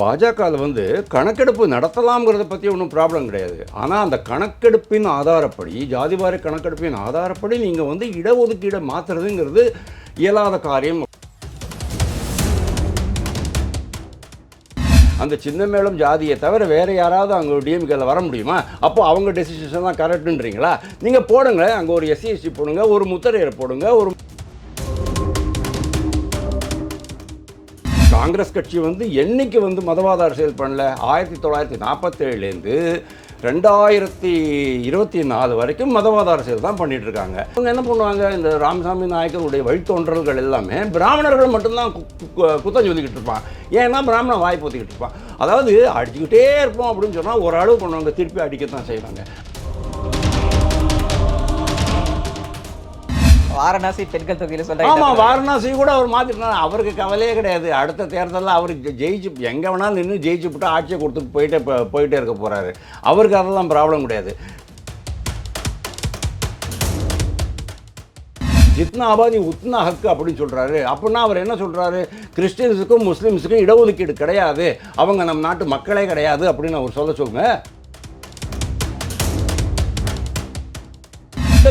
பாஜகவில் வந்து கணக்கெடுப்பு நடத்தலாம்ங்கிறத பற்றி ஒன்றும் ப்ராப்ளம் கிடையாது. ஆனால் அந்த கணக்கெடுப்பின் ஆதாரப்படி ஜாதிவாரி கணக்கெடுப்பின் ஆதாரப்படி நீங்கள் வந்து இடஒதுக்கீடை மாற்றுறதுங்கிறது இயலாத காரியம். அந்த சின்ன மேலும் ஜாதியை தவிர வேறு யாராவது அங்கே டிஎம்கேல வர முடியுமா? அப்போ அவங்க டெசிஷன் தான் கரெக்டுன்றீங்களா நீங்கள் போடுங்க அங்கே ஒரு எஸ்சி எஸ்டி போடுங்க ஒரு முத்தரையர் போடுங்க ஒரு காங்கிரஸ் கட்சி வந்து என்றைக்கு வந்து மதவாத அரசியல் பண்ணல? ஆயிரத்தி தொள்ளாயிரத்தி நாற்பத்தேழுலேருந்து ரெண்டாயிரத்தி இருபத்தி நாலு வரைக்கும் மதவாத அரசியல் தான் பண்ணிட்டு இருக்காங்க. அவங்க என்ன பண்ணுவாங்க? இந்த ராமசாமி நாயக்கருடைய வழித்தோன்றல்கள் எல்லாமே பிராமணர்கள் மட்டும்தான் கு- கு- குத்தம் சொல்லிக்கிட்டு இருப்பான். ஏன்னா பிராமணன் வாய் ஊற்றிக்கிட்டு இருப்பான். அதாவது அடிச்சுக்கிட்டே இருப்போம் அப்படின்னு சொன்னால் ஒரு அளவு கொண்டவங்க திருப்பி அடிக்கத்தான் செய்வாங்க. வாரணாசி பெண்கள் தொகையில் சொல்றாங்க. ஆமாம் வாரணாசி கூட அவர் மாற்றிட்டார் அவருக்கு கவலையே கிடையாது. அடுத்த தேர்தலில் அவர் ஜெயிச்சு எங்கே வேணாலும் நின்று ஜெயிச்சு விட்டு ஆட்சியை கொடுத்துட்டு போயிட்டே போயிட்டே இருக்க போகிறாரு அவருக்கு அதெல்லாம் ப்ராப்ளம் கிடையாது. ஜித்னா ஆபாதி உத்னா ஹக்கு அப்படின்னு சொல்கிறாரு அப்படின்னா அவர் என்ன சொல்கிறாரு கிறிஸ்டியன்ஸுக்கும் முஸ்லீம்ஸுக்கும் இடஒதுக்கீடு கிடையாது. அவங்க நம்ம நாட்டு மக்களே கிடையாது அப்படின்னு அவர் சொல்ல சொல்லுங்கள்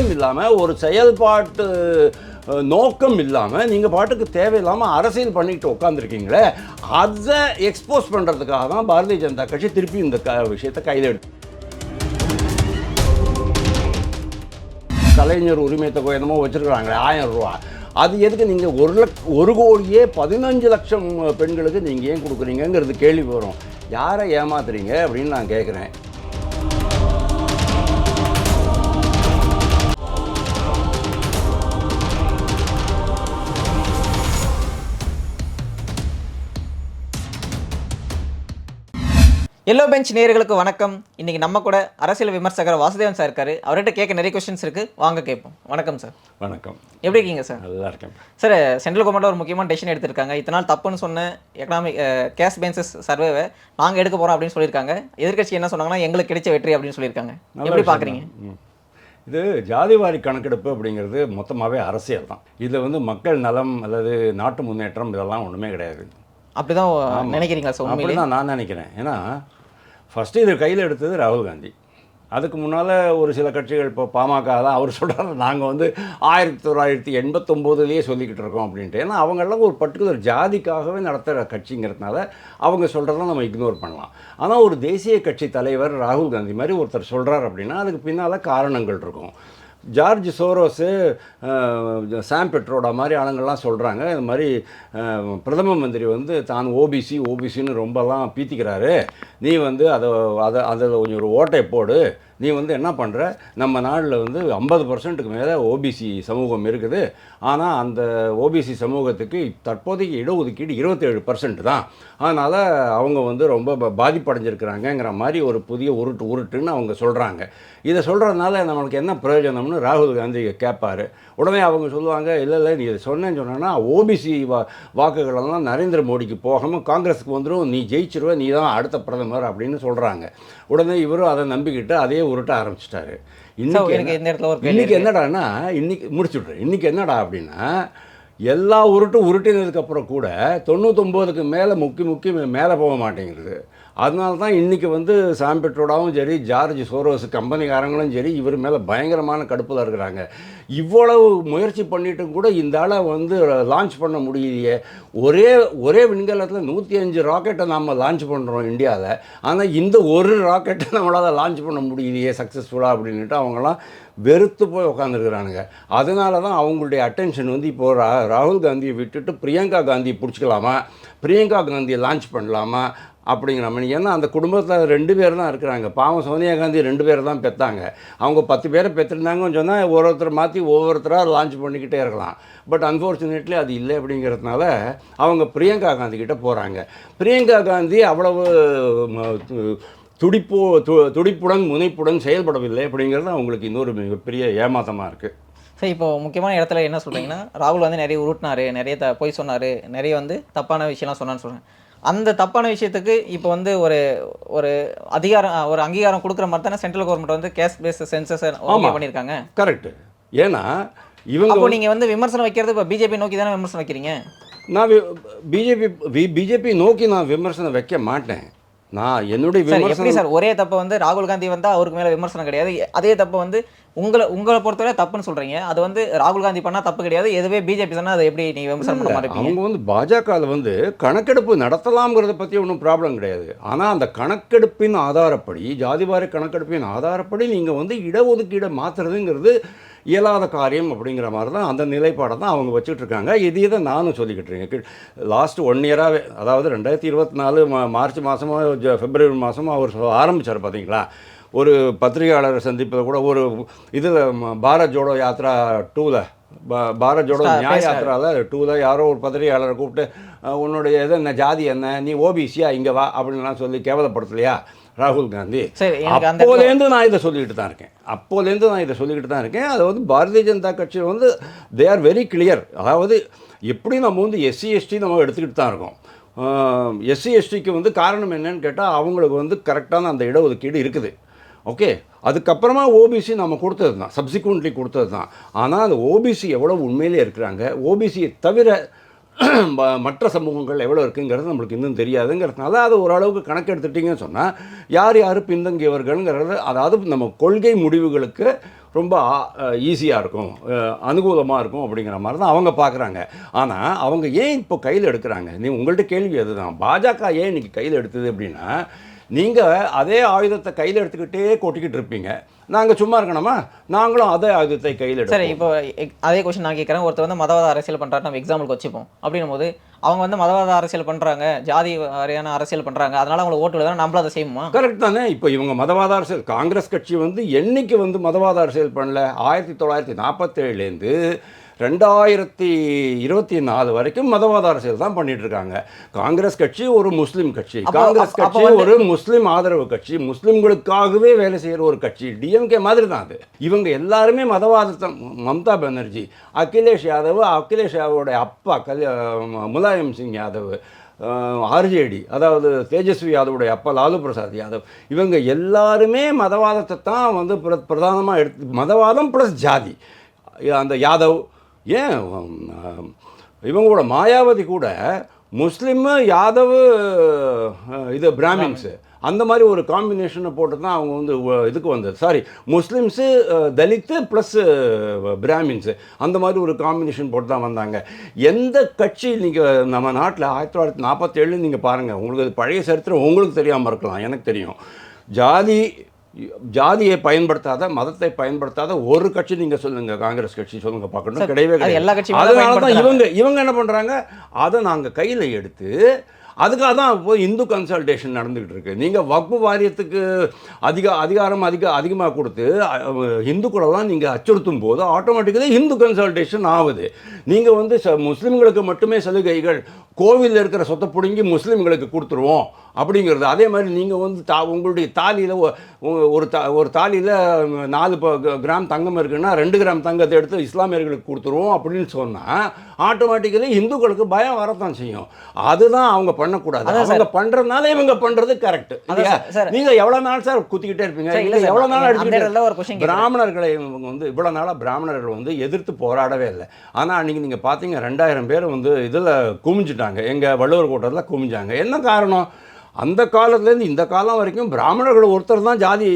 திட்டம் இல்லாமல் ஒரு செயல்பாட்டு நோக்கம் இல்லாமல் நீங்கள் பாட்டுக்கு தேவையில்லாமல் அரசியல் பண்ணிட்டு உட்காந்துருக்கீங்களே அதை எக்ஸ்போஸ் பண்ணுறதுக்காக தான் பாரதிய ஜனதா கட்சி திருப்பி இந்த க விஷயத்தை கையில் கலைஞர் உரிமை தொகை என்னமோ வச்சுருக்குறாங்களே ஆயிரம் ரூபா. அது எதுக்கு நீங்கள் ஒரு லக் ஒரு கோடியே பதினஞ்சு லட்சம் பெண்களுக்கு நீங்கள் ஏன் கொடுக்குறீங்கங்கிறது கேள்வி வரும். யாரை ஏமாத்துறீங்க அப்படின்னு நான் கேட்குறேன் எல்லோ பெஞ்ச் நேயர்களுக்கு வணக்கம். இன்னைக்கு நம்ம கூட அரசியல் விமர்சகர் வாசுதேவன் சார் இருக்காரு. அவர்கிட்ட கேட்க நிறைய கொஸ்டின்ஸ் இருக்கு. வாங்க கேட்போம். வணக்கம் சார் வணக்கம். எப்படி இருக்கீங்க சார் நல்லா இருக்கேன். சார் சென்ட்ரல் கவர்மெண்ட் ஒரு முக்கியமான டெசிஷன் எடுத்திருக்காங்க. இத்தனை நாள் தப்புன்னு சொன்ன எக்கனாமிக் கேஷ் பேன்சஸ் சர்வேவை நாங்கள் எடுக்க போகிறோம் அப்படின்னு சொல்லியிருக்காங்க. எதிர்க்கட்சி என்ன சொன்னாங்கன்னா எங்களுக்கு கிடைச்ச வெற்றி அப்படின்னு சொல்லியிருக்காங்க. எப்படி பார்க்குறீங்க. இது ஜாதிவாரி கணக்கெடுப்பு அப்படிங்கிறது மொத்தமாகவே அரசியல் தான். இதில் வந்து மக்கள் நலம் அல்லது நாட்டு முன்னேற்றம் இதெல்லாம் ஒன்றுமே கிடையாது. அப்படிதான் நினைக்கிறீங்களா சார் அப்படி உண்மையிலே? தான் நான் நினைக்கிறேன். ஏன்னா ஃபஸ்ட்டு இது கையில் எடுத்தது ராகுல் காந்தி. அதுக்கு முன்னால் ஒரு சில கட்சிகள் இப்போ பாமக தான் அவர் சொல்கிறார் நாங்கள் வந்து ஆயிரத்தி தொள்ளாயிரத்தி எண்பத்தொம்போதுலேயே சொல்லிக்கிட்டு இருக்கோம் அப்படின்ட்டு. ஏன்னா அவங்களாம் ஒரு பர்டிகுலர் ஜாதிக்காகவே நடத்துகிற கட்சிங்கிறதுனால அவங்க சொல்கிறத நம்ம இக்னோர் பண்ணலாம். ஆனால் ஒரு தேசிய கட்சி தலைவர் ராகுல் காந்தி மாதிரி ஒருத்தர் சொல்கிறார் அப்படின்னா அதுக்கு பின்னால் காரணங்கள் இருக்கும். ஜார்ஜ் சோரோஸு சாம் பெட்ரோடா மாதிரி ஆளுங்கள்லாம் சொல்கிறாங்க இது மாதிரி பிரதம மந்திரி வந்து தான் ஓபிசி ஓபிசின்னு ரொம்பலாம் பீத்திக்கிறாரு. நீ வந்து அதை அதை அதில் கொஞ்சம் ஒரு ஓட்டை போடு. நீ வந்து என்ன பண்ணுற நம்ம நாட்டில் வந்து ஐம்பது பர்சன்ட்டுக்கு மேலே ஓபிசி சமூகம் இருக்குது. ஆனால் அந்த ஓபிசி சமூகத்துக்கு தற்போதைக்கு இடஒதுக்கீடு இருபத்தேழு பர்சன்ட் தான். அதனால் அவங்க வந்து ரொம்ப பாதிப்படைஞ்சிருக்கிறாங்கங்கிற மாதிரி ஒரு புதிய உருட்டு உருட்டுன்னு அவங்க சொல்கிறாங்க இதை சொல்கிறதுனால நம்மளுக்கு என்ன பிரயோஜனம்னு ராகுல் காந்தி கேட்பாரு உடனே அவங்க சொல்லுவாங்க இல்லை இல்லை நீ இதை சொன்னேன்னு சொன்னேன்னா ஓபிசி வா வாக்குகளெல்லாம் நரேந்திர மோடிக்கு போகாமல் காங்கிரஸுக்கு வந்துடும் நீ ஜெயிச்சிருவ நீ தான் அடுத்த பிரதமர் அப்படின்னு சொல்கிறாங்க உடனே இவரும் அதை நம்பிக்கிட்டு அதே உருட்ட ஆரம்பிச்சிட்டாரு. இன்னைக்கு எனக்கு இந்த இடத்துல ஒரு இன்னைக்கு இருக்கு. என்னடான்னா இன்னைக்கு முடிச்சுட்றேன் இன்னைக்கு என்னடா அப்படின்னா எல்லா உருட்டும் உருட்டினதுக்கப்புறம் கூட தொண்ணூத்தொம்போதுக்கு மேலே முக்கி முக்கி மேலே போக மாட்டேங்கிறது அதனால தான் இன்றைக்கி வந்து சாம் பெட்ரோடாவும் சரி ஜார்ஜ் சோரோஸ் கம்பெனிக்காரங்களும் சரி இவர் மேலே பயங்கரமான கடுப்பில் இருக்கிறாங்க. இவ்வளவு முயற்சி பண்ணிட்டும் கூட இந்த ஆளை வந்து லான்ச் பண்ண முடியலையே. ஒரே ஒரே விண்கலத்தில் நூற்றி அஞ்சு ராக்கெட்டை நம்ம லான்ச் பண்ணுறோம் இந்தியாவில் ஆனால் இந்த ஒரு ராக்கெட்டை நம்மளால் லான்ச் பண்ண முடியலையே சக்ஸஸ்ஃபுல்லாக அப்படின்ட்டு அவங்களாம் வெறுத்து போய் உட்காந்துருக்குறானுங்க அதனால தான் அவங்களுடைய அட்டென்ஷன் வந்து இப்போ ரா ராகுல் காந்தியை விட்டுட்டு பிரியங்கா காந்தியை பிடிச்சிக்கலாமா? பிரியங்கா காந்தியை லான்ச் பண்ணலாமா? அப்படிங்கிற மாதிரி. ஏன்னா அந்த குடும்பத்தில் ரெண்டு பேர் தான் இருக்கிறாங்க. பாவம் சோனியா காந்தி ரெண்டு பேர் தான் பெற்றாங்க அவங்க பத்து பேரை பெற்றிருந்தாங்கன்னு சொன்னால் ஒரு ஒருத்தர் மாற்றி ஒவ்வொருத்தராக லான்ச் பண்ணிக்கிட்டே இருக்கலாம். பட் அன்ஃபார்ச்சுனேட்லி அது இல்லை அப்படிங்கிறதுனால அவங்க பிரியங்கா காந்தி கிட்டே போகிறாங்க பிரியங்கா காந்தி அவ்வளவு ம, து- துடிப்பு து- துடிப்புடன் முனைப்புடன் செயல்படவில்லை அப்படிங்கிறது அவங்களுக்கு இன்னொரு மிகப்பெரிய ஏமாற்றமாக இருக்குது சார் இப்போ முக்கியமான இடத்துல என்ன சொல்கிறீங்கன்னா ராகுல் வந்து நிறைய உருட்டினார் நிறைய த பொய் சொன்னார் நிறைய வந்து தப்பான விஷயம்லாம் சொன்னான்னு சொல்கிறேன் அந்த தப்பான விஷயத்துக்கு இப்போ வந்து ஒரு ஒரு அதிகாரம் ஒரு அங்கீகாரம் கொடுக்குற மாதிரி தானே சென்ட்ரல் கவர்மெண்ட் வந்து கேஸ் பேஸ் சென்சஸ். பண்ணியிருக்காங்க? கரெக்டு ஏன்னா இவங்க அப்போ நீங்க வந்து விமர்சனம் வைக்கிறது இப்போ பிஜேபி நோக்கி தானே விமர்சனம் வைக்கிறீங்க? நான் பிஜேபி பிஜேபி நோக்கி நான் விமர்சனம் வைக்க மாட்டேன். நான் என்னுடைய எப்படி சார் ஒரே தப்பை வந்து ராகுல் காந்தி வந்தா அவருக்கு மேல விமர்சனம் கிடையாது. அதே தப்பை வந்து உங்களை உங்களை பொறுத்தவரை தப்புன்னு சொல்றீங்க. அது வந்து ராகுல் காந்தி பண்ணா தப்பு கிடையாது. எதுவே பிஜேபி சொன்னா அதை எப்படி நீங்க விமர்சனம் பண்ண மாதிரி அவங்க வந்து பாஜகவில் வந்து கணக்கெடுப்பு நடத்தலாம்ங்கிறத பற்றி ஒன்றும் ப்ராப்ளம் கிடையாது. ஆனால் அந்த கணக்கெடுப்பின் ஆதாரப்படி ஜாதிவாரி கணக்கெடுப்பின் ஆதாரப்படி நீங்கள் வந்து இடஒதுக்கீடை மாற்றுறதுங்கிறது இயலாத காரியம் அப்படிங்கிற மாதிரி தான் அந்த நிலைப்பாடை தான் அவங்க வச்சுட்டு இருக்காங்க இதே தான் நானும் சொல்லிக்கிட்டு இருக்கேன். லாஸ்ட் ஒன் இயராகவே அதாவது ரெண்டாயிரத்தி இருபத்தி நாலு மா- மார்ச் மாதமோ பிப்ரவரி மாதமோ அவர் ஆரம்பிச்சார் பார்த்தீங்களா ஒரு பத்திரிகையாளர் சந்திப்பில் கூட ஒரு இதில் பாரத் ஜோடோ யாத்ரா டூவில் பாரத் ஜோடோ நியாய. யாத்திராவில் டூவில் யாரோ ஒரு பத்திரிகையாளரை கூப்பிட்டு உன்னுடைய இது என்ன ஜாதி என்ன நீ ஓபிசியா இங்கே வா அப்படின்லாம் சொல்லி கேவலப்படுத்தலையா? ராகுல் காந்தி. அப்போலேருந்து நான் இதை சொல்லிக்கிட்டு தான் இருக்கேன். அப்போலேருந்து நான் இதை சொல்லிக்கிட்டு தான் இருக்கேன். அது வந்து பாரதிய ஜனதா கட்சி வந்து தே ஆர் வெரி கிளியர் அதாவது எப்படி நம்ம வந்து எஸ்சி எஸ்டி நம்ம எடுத்துக்கிட்டு தான் இருக்கோம். எஸ்சி எஸ்டிக்கு வந்து காரணம் என்னன்னு கேட்டால் அவங்களுக்கு வந்து கரெக்டான அந்த இடஒதுக்கீடு இருக்குது. ஓகே? அதுக்கப்புறமா ஓபிசி நம்ம கொடுத்தது தான் சப்சிக்வெண்ட்லி கொடுத்தது தான் ஆனால் அந்த ஓபிசி எவ்வளோ உண்மையிலே இருக்கிறாங்க? ஓபிசியை தவிர மற்ற சமூகங்கள் எவ்வளோ இருக்குங்கிறது நம்மளுக்கு இன்னும் தெரியாதுங்கிறதுனால அதை ஓரளவுக்கு கணக்கெடுத்துட்டிங்கன்னு சொன்னால் யார் யார் பின்தங்கியவர்கள்ங்கிறது அதாவது நம்ம கொள்கை முடிவுகளுக்கு ரொம்ப ஈஸியாக இருக்கும் அனுகூலமாக இருக்கும் அப்படிங்கிற மாதிரி தான் அவங்க பார்க்குறாங்க ஆனால் அவங்க ஏன் இப்போ கையில் எடுக்கிறாங்க? நீ உங்கள்கிட்ட கேள்வி அதுதான். பாஜக ஏன் இன்றைக்கி கையில் எடுத்தது அப்படின்னா நீங்கள் அதே ஆயுதத்தை கையில் எடுத்துக்கிட்டே கொட்டிக்கிட்டு இருப்பீங்க. நாங்கள் சும்மா இருக்கணுமா? நாங்களும் அதே ஆயுதத்தை கையில் சரி இப்போ அதே கொஸ்டின் நான் கேட்குறேன் ஒருத்தர் வந்து மதவாத அரசியல் பண்ணுறாரு நம்ம எக்ஸாம்பிளுக்கு வச்சுப்போம். அப்படின்னும் போது அவங்க வந்து மதவாத அரசியல் பண்ணுறாங்க ஜாதி வாரியான அரசியல் பண்ணுறாங்க அதனால அவங்களை ஓட்டு விடுதா நம்மளும் அதை செய்யுமா கரெக்ட் தானே. இப்போ இவங்க மதவாத அரசியல் காங்கிரஸ் கட்சி வந்து என்னைக்கு வந்து மதவாத அரசியல் பண்ணல? ஆயிரத்தி தொள்ளாயிரத்தி நாற்பத்தேழுலேருந்து ரெண்டாயிரத்தி இருபத்தி நாலு வரைக்கும் மதவாத அரசியல் தான் பண்ணிட்டு இருக்காங்க காங்கிரஸ் கட்சி ஒரு முஸ்லீம் கட்சி. காங்கிரஸ் கட்சி ஒரு முஸ்லீம் ஆதரவு கட்சி. முஸ்லீம்களுக்காகவே வேலை செய்கிற ஒரு கட்சி. டிஎம்கே மாதிரி தான் அது. இவங்க எல்லாருமே மதவாதத்தை மம்தா பானர்ஜி அகிலேஷ் யாதவ் அகிலேஷ் யாதவோட அப்பா கல் முலாயம் சிங் யாதவ் ஆர்ஜேடி அதாவது தேஜஸ்வி யாதவுடைய அப்பா லாலு பிரசாத் யாதவ். இவங்க எல்லாருமே மதவாதத்தை தான் வந்து பிர பிரதானமாக எடுத்து மதவாதம் ப்ளஸ் ஜாதி. அந்த யாதவ் ஏன் இவங்களோட மாயாவதி கூட முஸ்லீமு யாதவ் இது பிராமின்ஸு. அந்த மாதிரி ஒரு காம்பினேஷனை போட்டு தான் அவங்க வந்து இதுக்கு வந்தது. Sorry Muslims Dalit plus Brahmins. அந்த மாதிரி ஒரு காம்பினேஷன் போட்டு தான் வந்தாங்க. எந்த கட்சி நீங்கள் நம்ம நாட்டில் ஆயிரத்தி தொள்ளாயிரத்தி நாற்பத்தேழு நீங்கள் பாருங்கள் உங்களுக்கு அது பழைய சரித்திரம் உங்களுக்கு தெரியாமல் இருக்கலாம் எனக்கு தெரியும். ஜாதி ஜாதியை பயன்படுத்தாத மதத்தை பயன்படுத்தாத ஒரு கட்சி நீங்கள் சொல்லுங்க காங்கிரஸ் கட்சி சொல்லுங்க பார்க்கணும். கிடையவே அது எல்லா கிடையாது கட்சியுமே தான் அதனால தான். இவங்க இவங்க என்ன பண்ணுறாங்க அதை நாங்கள் கையில் எடுத்து அதுக்காக தான் இப்போ இந்து கன்சல்டேஷன் நடந்துக்கிட்டு இருக்கு நீங்கள் வக்பு வாரியத்துக்கு அதிக அதிகாரம் அதிக அதிகமாக கொடுத்து இந்துக்களெல்லாம் நீங்கள் அச்சுறுத்தும் போது ஆட்டோமேட்டிக்கலி இந்து கன்சல்டேஷன் ஆகுது. நீங்கள் வந்து ச முஸ்லீம்களுக்கு மட்டுமே சலுகைகள் கோவிலில் இருக்கிற சொத்தை பிடுங்கி முஸ்லீம்களுக்கு கொடுத்துருவோம் அப்படிங்கிறது. அதே மாதிரி நீங்கள் வந்து தா உங்களுடைய தாலியில் ஒரு தா ஒரு தாலியில் நாலு ப- கிராம் தங்கம் இருக்குன்னா ரெண்டு கிராம் தங்கத்தை எடுத்து இஸ்லாமியர்களுக்கு கொடுத்துருவோம் அப்படின்னு சொன்னால் ஆட்டோமேட்டிக்கலி இந்துக்களுக்கு பயம் வரத்தான் செய்யும். அதுதான் அவங்க பண்ணக்கூடாது. அவங்க பண்ணுறதுனால இவங்க பண்ணுறது கரெக்ட் அதான் சார், சார். நீங்கள் எவ்வளோ நாள் சார் குத்திக்கிட்டே இருப்பீங்க? இல்ல இல்லை சார், எவ்வளோ நாள் அடிச்சுக்கிட்டே. பிராமணர்களை இவங்க வந்து இவ்வளோ நாளாக பிராமணர்கள் வந்து எதிர்த்து போராடவே இல்லை. ஆனால் அன்றைக்கி நீங்கள் பார்த்தீங்க ரெண்டாயிரம் பேர் வந்து இதில் குமிஞ்சிட்டாங்க. எங்கள் வள்ளுவர் கூட்டத்தில் குமிஞ்சாங்க. என்ன காரணம்? அந்த காலத்துலேருந்து இந்த காலம் வரைக்கும் பிராமணர்கள் ஒருத்தர் தான் ஜாதி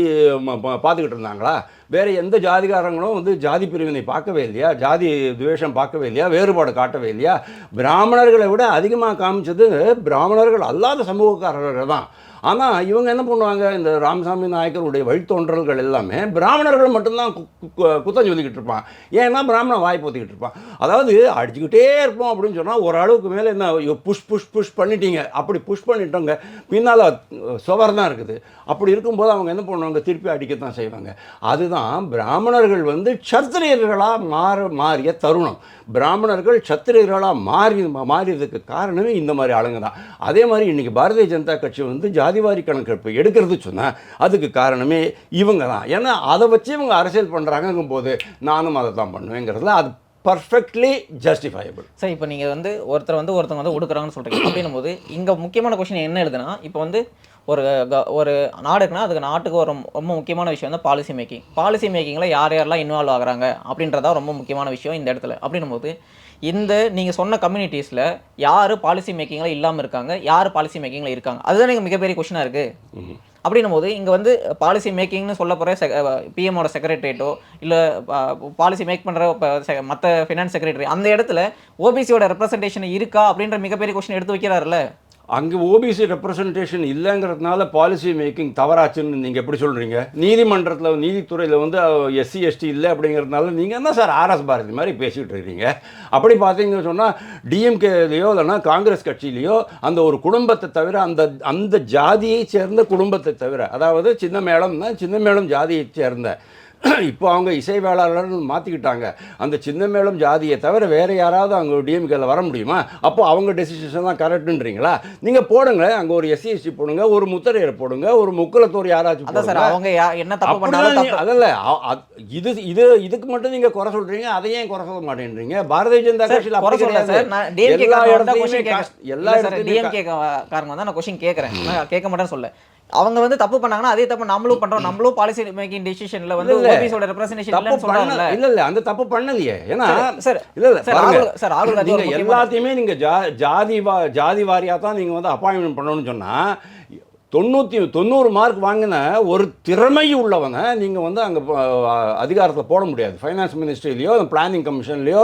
பார்த்துக்கிட்டு இருந்தாங்களா? வேறு எந்த ஜாதிகாரங்களும் வந்து ஜாதி பிரிவினை பார்க்கவே இல்லையா? ஜாதி துவேஷம் பார்க்கவே இல்லையா? வேறுபாடு காட்டவே இல்லையா? பிராமணர்களை விட அதிகமாக காமிச்சது பிராமணர்கள் அல்லாத சமூகக்காரர்கள் தான். ஆனால் இவங்க என்ன பண்ணுவாங்க? இந்த ராமசாமி நாயக்கருடைய வழித்தோன்றல்கள் எல்லாமே பிராமணர்கள் மட்டும்தான் கு- கு- குத்தம் சொல்லிக்கிட்டு இருப்பான். ஏன்னா பிராமணன் வாய் போத்திக்கிட்டு இருப்பான். அதாவது அடிச்சுக்கிட்டே இருப்போம் அப்படின்னு சொன்னால் ஒரு அளவுக்கு மேலே என்ன புஷ் புஷ் புஷ் பண்ணிட்டீங்க. அப்படி புஷ் பண்ணிட்டோங்க பின்னால் சுவர் தான் இருக்குது. அப்படி இருக்கும்போது அவங்க என்ன பண்ணுவாங்க? திருப்பி அடிக்கத்தான் செய்வாங்க. அதுதான் பிராமணர்கள் வந்து சத்திரியர்களாக மாற மாறிய தருணம். பிராமணர்கள் சத்திரியர்களாக மாறி மாறியதுக்கு காரணமே இந்த மாதிரி ஆளுங்க தான். அதே மாதிரி இன்றைக்கி பாரதிய ஜனதா கட்சி வந்து ஜாதிவாரி கணக்கெடுப்பு எடுக்கிறது சொன்னால் அதுக்கு காரணமே இவங்க தான் ஏன்னா அதை வச்சு இவங்க அரசியல் பண்ணுறாங்கங்கும் போது நானும் அதை தான் பண்ணுவேங்கிறதுல அது பர்ஃபெக்ட்லி ஜஸ்டிஃபையபிள் சார் இப்போ நீங்கள் வந்து ஒருத்தர் வந்து ஒருத்தவங்க வந்து ஒடுக்குறாங்கன்னு சொல்கிறீங்க அப்படின்னும் போது இங்கே முக்கியமான கொஷின் என்ன எழுதுனா இப்போ வந்து ஒரு க- ஒரு நாடுக்குனா அதுக்கு நாட்டுக்கு ஒரு ரொம்ப முக்கியமான விஷயம் வந்து பாலிசி மேக்கிங் பாலிசி மேக்கிங்கில் யார் யாரெல்லாம் இன்வால்வ் ஆகுறாங்க அப்படின்றதான் ரொம்ப முக்கியமான விஷயம் இந்த இடத்துல. அப்படின்னும் போது இந்த நீங்கள் சொன்ன கம்யூனிட்டிஸில் யார் பாலிசி மேக்கிங்கில் இல்லாமல் இருக்காங்க யார் பாலிசி மேக்கிங்கில் இருக்காங்க? அதுதான் எனக்கு மிகப்பெரிய கொஷனாக இருக்குது அப்படின்னும் போது இங்கே வந்து பாலிசி மேக்கிங்னு சொல்ல போகிற பிஎம்மோட செக்ரட்டரியேட்டோ இல்லை பாலிசி மேக் பண்ணுற மற்ற ஃபினான்ஸ் செக்ரட்டரி அந்த இடத்துல ஓபிசியோட ரெப்ரசன்டேஷன் இருக்கா அப்படின்ற மிகப்பெரிய கொஷின் எடுத்து வைக்கிறாருல்ல? அங்கே ஓபிசி ரெப்ரசன்டேஷன் இல்லைங்கிறதுனால பாலிசி மேக்கிங் தவறாச்சுன்னு நீங்கள் எப்படி சொல்கிறீங்க நீதிமன்றத்தில் நீதித்துறையில் வந்து எஸ்சி எஸ்டி இல்லை அப்படிங்கிறதுனால நீங்கள் என்ன சார் ஆர்எஸ் பாரதி மாதிரி பேசிகிட்டு இருக்கிறீங்க அப்படி பார்த்தீங்கன்னு சொன்னால் டிஎம்கேலேயோ இல்லைன்னா காங்கிரஸ் கட்சியிலையோ அந்த ஒரு குடும்பத்தை தவிர அந்த அந்த ஜாதியை சேர்ந்த குடும்பத்தை தவிர அதாவது சின்ன மேளம்னா சின்ன மேளம் ஜாதியை சேர்ந்த இப்போ அவங்க இசைவேளாளர்னு மாற்றிக்கிட்டாங்க அந்த சின்ன மேளம் ஜாதியை தவிர வேறு யாராவது அங்கே டிஎம்கேல வர முடியுமா? அப்போ அவங்க டெசிஷன் தான் கரெக்டுன்றீங்களா நீங்கள் போடுங்க அங்கே ஒரு எஸ்சி எஸ்டி போடுங்க ஒரு முத்திரையரை போடுங்க ஒரு முக்குலத்தோர் யாராச்சும். அவங்க என்ன தப்பு அப்படிதான் பண்ணாலும் நீ- தப்பு. அதல்ல அ- அ- இது இது இதுக்கு மட்டும் நீங்க குறை சொல்றீங்க அதை ஏன் குறை சொல்ல மாட்டேன்றீங்க? பாரதிய ஜனதா கட்சியில் குறை சொல்லல எல்லா இடத்துலயுமே எல்லா இடத்துலயுமே DMK கா- காரங்க வந்தா நான் கொஸ்டின் கேட்கறேன். கேட்க மாட்டேன்னு சொல்ல அவங்க வந்து தப்பு பண்ணாங்கன்னா அதே தப்பு நம்மளும் பண்றோம். நம்மளும் பாலிசி மேக்கிங் டிசிஷன்ல வந்து. ஓபிசியோட ரெப்ரசன்டேஷன் இல்லைன்னு பண்ண சொல்றாங்கல்ல இல்ல இல்ல அந்த தப்பு பண்ணலையே. ஏன்னா சார், இல்ல இல்ல சார், ராகுல் சார், ராகுல் காந்தி நீங்க எல்லாத்தையுமே நீங்க ஜாதி ஜாதி வாரியா தான் நீங்க வந்து அப்பாயின்மெண்ட் பண்ணணும்னு சொன்னா தொண்ணூற்றி தொண்ணூறு மார்க் வாங்கின ஒரு திறமை உள்ளவனை நீங்கள் வந்து அங்கே அதிகாரத்தில் போட முடியாது. ஃபைனான்ஸ் மினிஸ்ட்ரிலையோ பிளானிங் கமிஷன்லையோ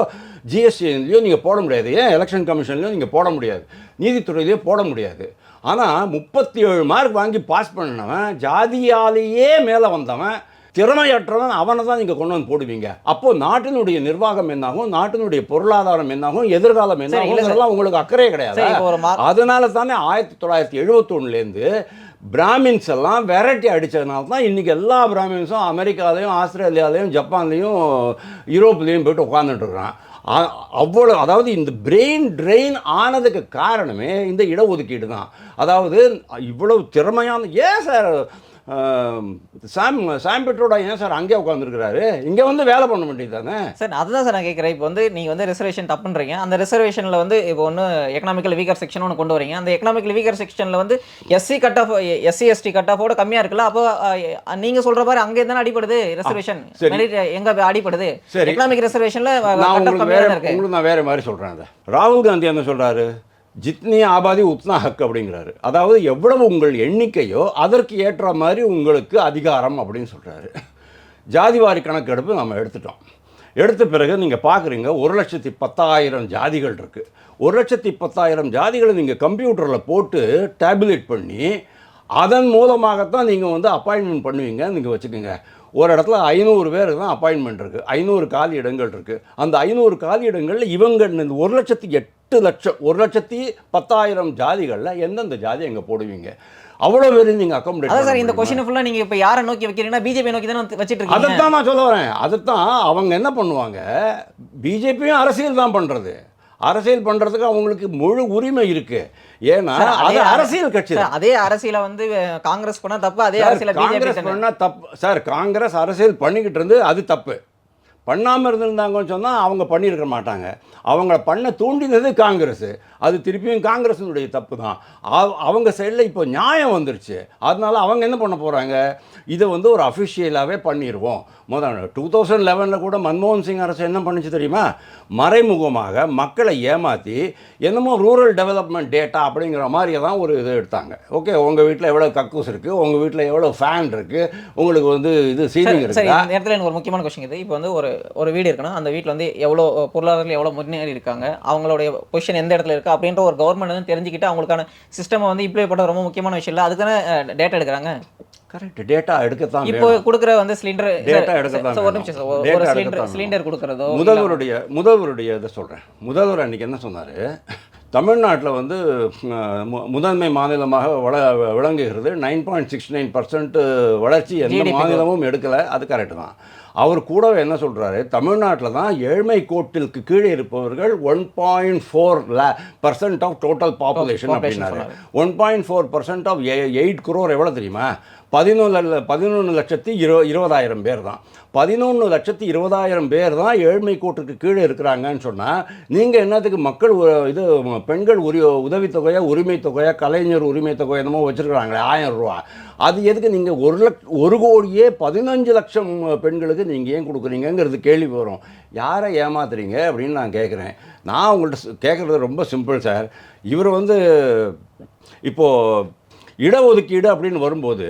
ஜிஎஸ்டிலையோ நீங்கள் போட முடியாது. ஏன்? எலெக்ஷன் கமிஷன்லையோ நீங்கள் போட முடியாது. நீதித்துறையிலையோ போட முடியாது. ஆனால் முப்பத்தி ஏழு மார்க் வாங்கி பாஸ் பண்ணவன் ஜாதியாலேயே மேலே வந்தவன் திறமையற்றவன் அவனை தான் நீங்கள் கொண்டு வந்து போடுவீங்க. அப்போ நாட்டினுடைய நிர்வாகம் என்னாகும்? நாட்டினுடைய பொருளாதாரம் என்னாகும்? எதிர்காலம் என்னாகும். இதெல்லாம் உங்களுக்கு அக்கறையே கிடையாது. அதனால தானே ஆயிரத்தி தொள்ளாயிரத்தி எழுபத்தொன்னுலேருந்து பிராமின்ஸ் எல்லாம் வெரைட்டி அடித்ததுனால தான் இன்றைக்கி எல்லா பிராமின்ஸும் அமெரிக்காலையும் ஆஸ்திரேலியாலையும் ஜப்பான்லேயும் யூரோப்லேயும் போயிட்டு உட்காந்துட்டு இருக்கிறான். அவ்வளோ அதாவது இந்த பிரெயின் ட்ரெயின் ஆனதுக்கு காரணமே இந்த இடஒதுக்கீடு தான். அதாவது இவ்வளவு திறமையான ஏன் சார் சாம் சாம் பெட்ரோடா ஏன் சார்? அங்கே உட்காந்துருக்கிறாரு இங்கே வந்து வேலை பண்ண வேண்டியது தானே சார் அதுதான் சார் நான் கேட்குறேன். இப்போ வந்து நீங்கள் வந்து ரிசர்வேஷன் தப்புன்றீங்க அந்த ரிசர்வேஷனில் வந்து இப்போ ஒன்று எக்கனாமிக்கல் வீக்கர் செக்ஷன் ஒன்று கொண்டு வரீங்க. அந்த எக்கனாமிக்கல் வீக்கர் செக்ஷனில் வந்து SC cut off SC ST cut ஆஃபோட கம்மியாக இருக்குல்ல? அப்போ நீங்கள் சொல்கிற மாதிரி அங்கே தானே அடிப்படுது ரிசர்வேஷன் எங்கே அடிப்படுது. எக்கனாமிக் ரிசர்வேஷனில் உங்களுக்கு நான் வேற மாதிரி சொல்கிறேன் அதை. ராகுல் காந்தி என்ன சொல்கிறாரு ஜித்னி ஆபாதி உத்னா ஹக் அப்படிங்கிறாரு. அதாவது எவ்வளவு உங்கள் எண்ணிக்கையோ அதற்கு ஏற்ற மாதிரி உங்களுக்கு அதிகாரம் அப்படின்னு சொல்கிறாரு ஜாதிவாரி கணக்கெடுப்பு நம்ம எடுத்துட்டோம். எடுத்த பிறகு நீங்கள் பார்க்குறீங்க ஒரு லட்சத்தி பத்தாயிரம் ஜாதிகள் இருக்குது ஒரு லட்சத்தி பத்தாயிரம் ஜாதிகளை நீங்கள் கம்ப்யூட்டரில் போட்டு டேப்லேட் பண்ணி அதன் மூலமாகத்தான் நீங்கள் வந்து அப்பாயின்மெண்ட் பண்ணுவீங்க நீங்கள் வச்சுக்கோங்க. ஒரு இடத்துல ஐநூறு பேர் தான் அப்பாயின்மெண்ட் இருக்குது ஐநூறு காலி இடங்கள் இருக்குது அந்த ஐநூறு காலி இடங்களில் இவங்க இந்த ஒரு லட்சத்தி எட்டு லட்சம் ஒரு லட்சத்தி பத்தாயிரம் ஜாதிகளில் எந்தெந்த ஜாதி அங்கே போடுவீங்க? அவ்வளோ பேர் நீங்கள் அக்காமடேட் அதான் சார் இந்த கொஸ்டின் ஃபுல்லாக நீங்கள் இப்போ யாரை நோக்கி வைக்கிறீங்கன்னா பிஜேபி நோக்கி தானே வச்சுட்டு இருக்கீங்க. அதைத்தான் நான் சொல்ல வரேன். அதைத்தான் அவங்க என்ன பண்ணுவாங்க? பிஜேபியும் அரசியல் தான் பண்ணுறது அரசியல் பண்ணுறதுக்கு அவங்களுக்கு முழு உரிமை இருக்கு. ஏன்னா அது அதே அரசியல் கட்சி தான். அதே அரசியல வந்து காங்கிரஸ் பண்ணா தப்பு அதே அரசியல காங்கிரஸ் பண்ணா தப்பு. சார் காங்கிரஸ் அரசியல் பண்ணிக்கிட்டு இருந்து அது தப்பு. பண்ணாமல் இருந்திருந்தாங்கன்னு சொன்னால் அவங்க பண்ணியிருக்க மாட்டாங்க. அவங்கள பண்ண தூண்டினது காங்கிரஸ் அது திருப்பியும் காங்கிரஸினுடைய தப்பு தான் அவ- அவங்க சைடில் இப்போ நியாயம் வந்துருச்சு. அதனால அவங்க என்ன பண்ண போகிறாங்க இதை வந்து ஒரு அஃபிஷியலாகவே பண்ணிடுவோம் முதல் டூ தௌசண்ட் லெவனில் கூட மன்மோகன் சிங் அரசு என்ன பண்ணுச்சு தெரியுமா? மறைமுகமாக மக்களை ஏமாற்றி என்னமோ ரூரல் டெவலப்மெண்ட் டேட்டா அப்படிங்கிற மாதிரி தான் ஒரு இது எடுத்தாங்க. ஓகே உங்கள் வீட்டில் எவ்வளோ கக்கூஸ் இருக்குது உங்கள் வீட்டில் எவ்வளோ ஃபேன் இருக்குது உங்களுக்கு வந்து இது சீலிங் இருக்குதா இந்த இடத்துல எனக்கு ஒரு முக்கியமான கொஸ்டின் இது இப்போ வந்து ஒரு ஒரு வீடு இருக்குன்னா அந்த வீட்டில் வந்து எவ்வளோ பொருளாதாரத்தில் எவ்வளோ முன்னேறி இருக்காங்க அவங்களுடைய பொசிஷன் எந்த இடத்துல இருக்கு அப்படின்ற ஒரு கவர்மெண்ட் வந்து தெரிஞ்சுக்கிட்டு அவங்களுக்கான சிஸ்டம் வந்து இம்ப்ளை பண்ண ரொம்ப முக்கியமான விஷயம் இல்லை. அதுக்கான டேட்டா எடுக்கிறாங்க? கரெக்ட் டேட்டா எடுக்கத்தான் இப்போ. கொடுக்குற வந்து சிலிண்டர் Data எடுக்கத்தான் ஒரு. நிமிஷம் ஒரு சிலிண்டர் சிலிண்டர் கொடுக்குறதோ முதல்வருடைய முதல்வருடைய இதை சொல்கிறேன் முதல்வர் அன்னைக்கு என்ன சொன்னார்? தமிழ்நாட்டில் வந்து முதன்மை மாநிலமாக வள விளங்குகிறது. நைன் பாயிண்ட் சிக்ஸ் நைன் வளர்ச்சி எந்த மாநிலமும் எடுக்கலை. அது கரெக்டு தான். அவர் கூடவே என்ன சொல்கிறாரு தமிழ்நாட்டில் தான் ஏழ்மை கோட்டிற்கு கீழே இருப்பவர்கள் ஒன் பாயிண்ட் ஃபோர் லே பர்சன்ட் ஆஃப் டோட்டல் பாப்புலேஷன் அப்படின்னாரு. One point four percent of eight crore எவ்வளோ தெரியுமா? பதினொன்று பதினொன்று லட்சத்தி இரு இருபதாயிரம் பேர் தான். பதினொன்று லட்சத்தி இருபதாயிரம் பேர் தான் ஏழ்மை கோட்டுக்கு கீழே இருக்கிறாங்கன்னு சொன்னால் நீங்கள் என்னத்துக்கு மக்கள் இது பெண்கள் உரி உதவித்தொகையா உரிமை தொகையா கலைஞர் உரிமை தொகை என்னமோ வச்சுருக்குறாங்களே ஆயிரம் ரூபா. அது எதுக்கு நீங்கள் ஒரு லக் ஒரு கோடியே பதினஞ்சு லட்சம் பெண்களுக்கு நீங்கள் ஏன் கொடுக்குறீங்கங்கிறது கேள்வி வரும். யாரை ஏமாத்துறீங்க அப்படின்னு நான் கேட்குறேன் நான் உங்கள்கிட்ட கேட்குறது ரொம்ப சிம்பிள் சார். இவர் வந்து இப்போது இடஒதுக்கீடு அப்படின்னு வரும்போது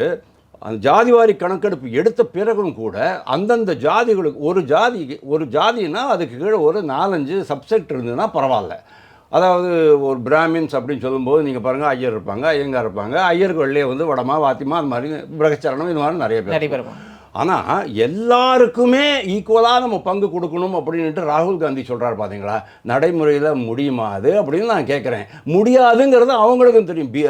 அந்த ஜாதிவாரி கணக்கெடுப்பு எடுத்த பிறகும் கூட அந்தந்த ஜாதிகளுக்கு ஒரு ஜாதி ஒரு ஜாதினா அதுக்கு கீழே ஒரு நாலஞ்சு சப்செக்ட் இருந்ததுன்னா பரவாயில்ல. அதாவது ஒரு பிராமின்ஸ் அப்படின்னு சொல்லும்போது நீங்கள் பாருங்கள் ஐயர் இருப்பாங்க ஐயங்கார் இருப்பாங்க ஐயருக்கு வெளியே வந்து வடமா வாத்திமா அது மாதிரி பிரகச்சரணம் இது மாதிரி நிறைய பேர் நிறைய பேர் இருப்பாங்க. ஆனால் எல்லாருக்குமே ஈக்குவலாக நம்ம பங்கு கொடுக்கணும் அப்படின்ட்டு ராகுல் காந்தி சொல்கிறார் பார்த்தீங்களா நடைமுறையில் முடியுமா அது அப்படின்னு நான் கேட்குறேன் முடியாதுங்கிறது அவங்களுக்கும் தெரியும். பி